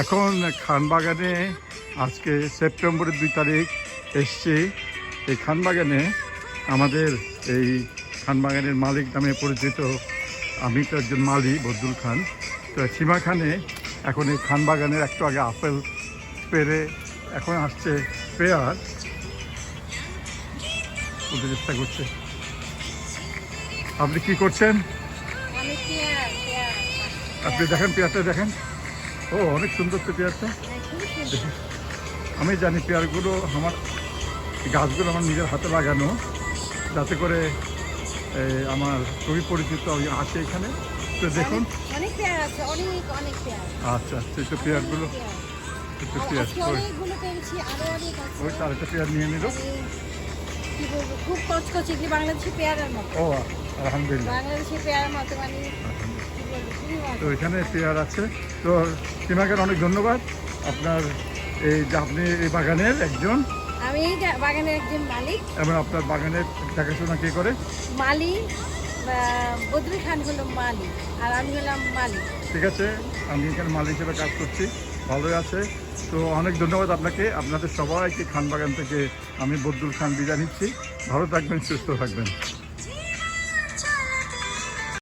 এখন খানবাগানে আজকে সেপ্টেম্বরের দুই তারিখ এসছি। এই খানবাগানে আমাদের এই খানবাগানের মালিক নামে পরিচিত আমি তো একজন মালি বদুল খান। তো সীমা খানে এখন এই খানবাগানের একটু আগে আপেল পেরে এখন আসছে পেয়ার। বলতে চেষ্টা করছে। আপনি কি করছেন? আপনি দেখেন পেয়ারটা দেখেন। ও অনেক সুন্দর তো পেয়ারটা আমি জানি পেয়ারগুলো আমার গাছগুলো আমার নিজের হাতে লাগানো যাতে করে আমার খুবই পরিচিত আছে এখানে। তো দেখুন। আচ্ছা আচ্ছা এই তো পেয়ারগুলো একটু পেয়ার ওই আরেকটা পেয়ার নিয়ে নিল। খুব কচকচে কি বাংলাদেশি পেয়ারের মতো। ও আলহামদুলিল্লাহ। বাংলাদেশি পেয়ারের মতো মানে তো এখানে পেয়ার আছে। তো সীমাকে অনেক ধন্যবাদ। আপনার এই যে আপনি এই বাগানের একজন। আমি বাগানের একজন মালিক। এবং আপনার বাগানের দেখাশোনা কে করে? মালি বদরুল খান হলো মালি আর আমি হলাম মালিক। ঠিক আছে আমি এখানে মালিক হিসেবে কাজ করছি। ভালোই আছে। তো অনেক ধন্যবাদ আপনাকে। আপনাদের সবাইকে খান বাগান থেকে আমি বদুল খান বিদায় নিচ্ছি। ভালো থাকবেন সুস্থ থাকবেন।